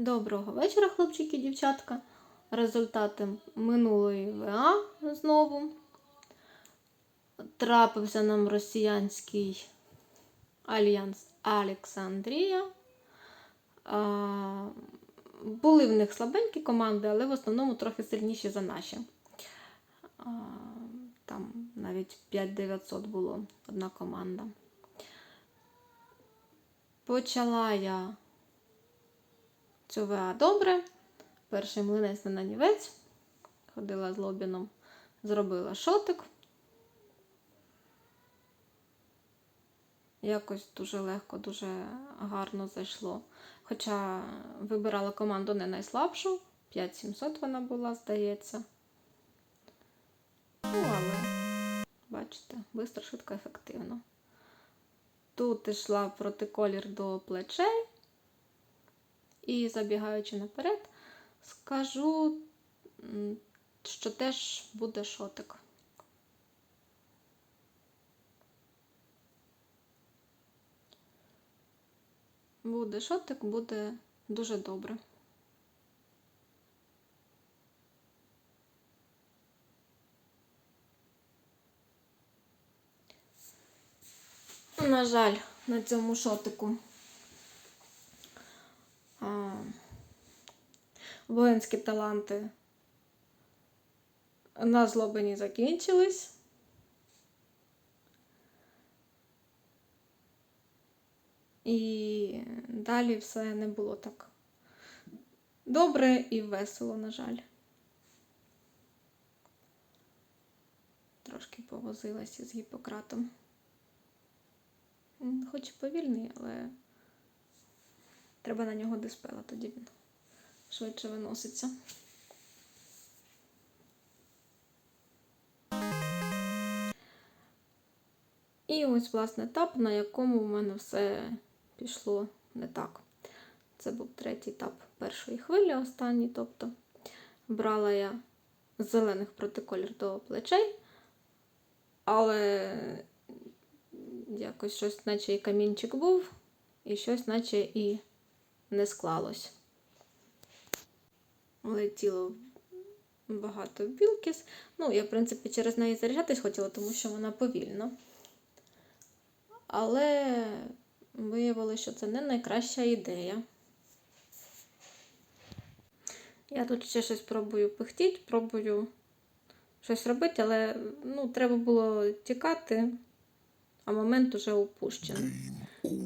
Доброго вечора, хлопчики і дівчатка. Результати минулої ВА знову. Трапився нам росіянський альянс Олександрія. А, були в них слабенькі команди, але в основному трохи сильніші за наші. Там навіть 5900 було одна команда. Почала я цю ВА добре. Перший млинець на нанівець. Ходила з лобіном, зробила шотик. Якось дуже легко, дуже гарно зайшло. Хоча вибирала команду не найслабшу. 5700 вона була, здається. Ну, але, бачите, швидко, швидко, ефективно. Тут йшла протиколір до плечей. І забігаючи наперед, скажу, що теж буде шотик. Буде шотик, буде дуже добре. На жаль, на цьому шотику воїнські таланти на злобині закінчились. І далі все не було так добре і весело, на жаль. Трошки повозилася з Гіппократом. Хоч і повільний, але треба на нього диспела, тоді він швидше виноситься. І ось, власне, етап, на якому в мене все пішло не так. Це був третій етап першої хвилі, останній. Тобто брала я зелених протиколір до плечей, але якось щось, наче і камінчик був, і щось, наче і не склалось. Летіло багато білкіс. Ну, я, в принципі, через неї заряджатись хотіла, тому що вона повільна. Але виявилося, що це не найкраща ідея. Я тут ще щось пробую пихтіть, пробую щось робити, але ну, треба було тікати, а момент уже упущений.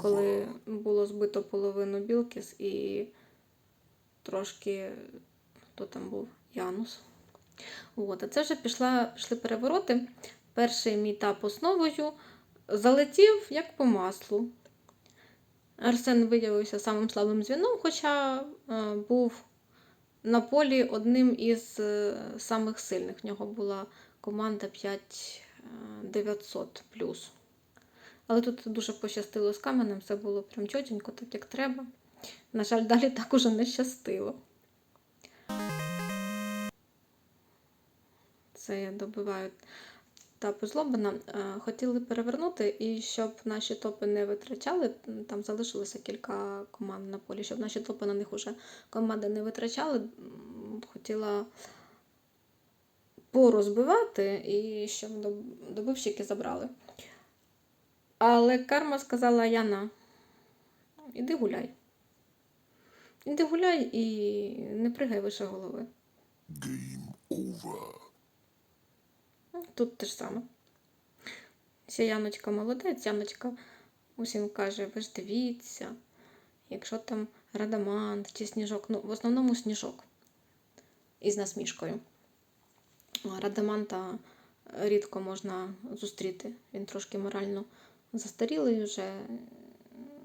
Коли було збито половину білкіс і трошки хто там був? Янус. От, а це вже пішла, пішли перевороти. Перший мій етап основою залетів як по маслу. Арсен виявився самим слабим звіном, хоча е, був на полі одним із е, самих сильних. В нього була команда 5900 плюс. Але тут дуже пощастило з каменем, все було прям чотенько, так як треба. На жаль, далі так уже не щастило. Це я добиваю етапу злобина. Е, Хотіли перевернути, і щоб наші топи не витрачали, там залишилося кілька команд на полі, щоб наші топи на них уже команди не витрачали. Хотіла порозбивати і щоб добивщики забрали. Але карма сказала Яна, іди гуляй. Іди гуляй і не пригай вище голови. Game over. Тут те ж саме. Ця Яночка молодець, Яночка усім каже, ви ж дивіться, якщо там радамант чи сніжок, ну, в основному сніжок із насмішкою. Радаманта рідко можна зустріти. Він трошки морально застарілий вже.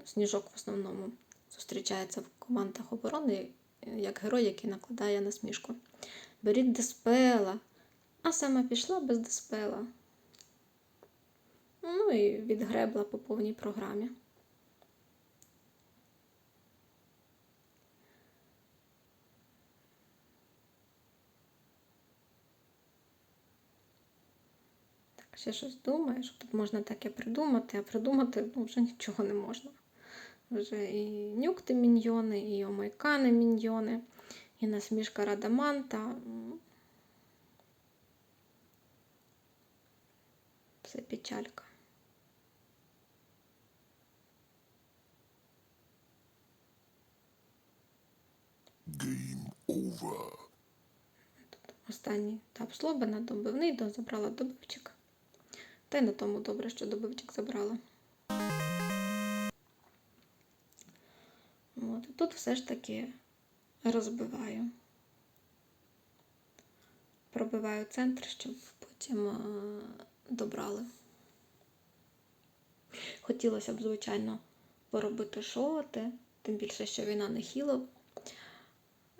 Сніжок в основному зустрічається в командах оборони як герой, який накладає насмішку. Беріть диспела. А сама пішла без диспела. Ну і відгребла по повній програмі. Так, ще щось думаю, що тут можна таке придумати, а придумати ну, вже нічого не можна. вже і нюкти міньйони, і омайкани міньйони, і насмішка Радаманта. Все печалька. Game over. Останній етап слобина, добивний, до забрала добивчик. Та й на тому добре, що добивчик забрала. От, і тут все ж таки розбиваю. Пробиваю центр, щоб потім е, добрали. Хотілося б, звичайно, поробити шоти, тим більше, що війна не хіло.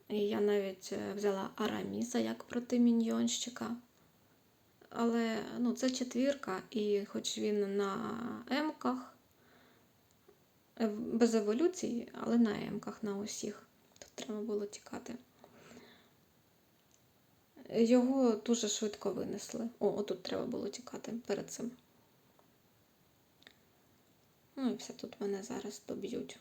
І я навіть е, взяла Араміса як протиміньйонщика. Але ну, це четвірка, і хоч він на М-ках, е, без еволюції, але на М-ках на усіх. Тут треба було тікати. Його дуже швидко винесли. О, отут треба було тікати перед цим. Ну і все тут мене зараз доб'ють.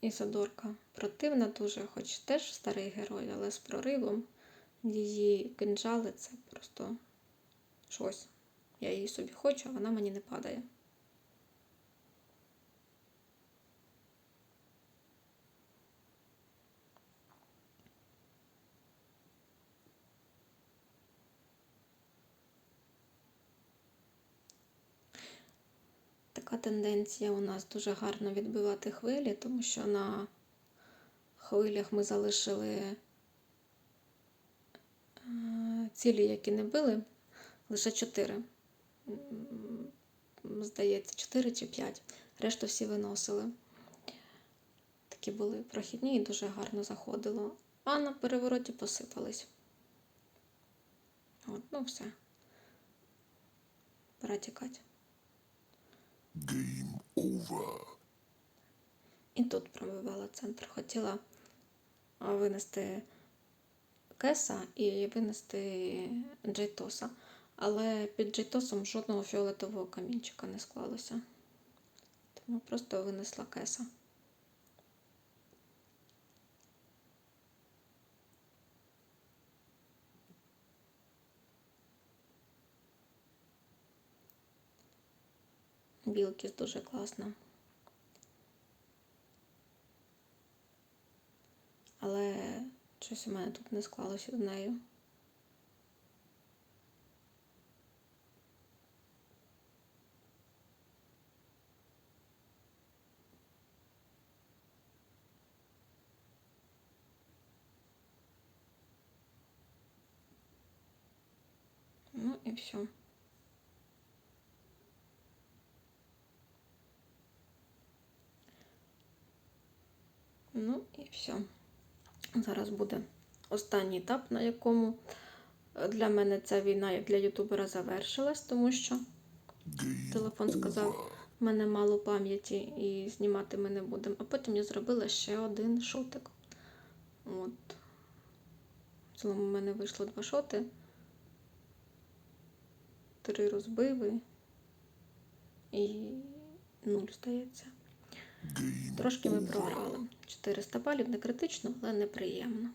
Ісодорка противна дуже, хоч теж старий герой, але з проривом. Її кинджали це просто щось. Я її собі хочу, а вона мені не падає. Така тенденція у нас дуже гарно відбивати хвилі, тому що на хвилях ми залишили е, цілі, які не били, лише 4. Здається, 4 чи 5. Решту всі виносили. Такі були прохідні і дуже гарно заходило. А на перевороті посипались. От, ну все. Пора тікати. Game over. І тут пробивала центр. Хотіла винести Кеса і винести Джейтоса. Але під Джейтосом жодного фіолетового камінчика не склалося. Тому просто винесла Кеса. Білкіс дуже класна. Але щось у мене тут не склалося з нею. Ну і все. Ну і все. Зараз буде останній етап, на якому е, для мене ця війна як для ютубера завершилась, тому що телефон сказав, в мене мало пам'яті і знімати ми не будемо. А потім я зробила ще один шотик. От. В цілому в мене вийшло два шоти. Три розбиви і нуль, здається. Трошки ми програли. 400 балів не критично, але неприємно.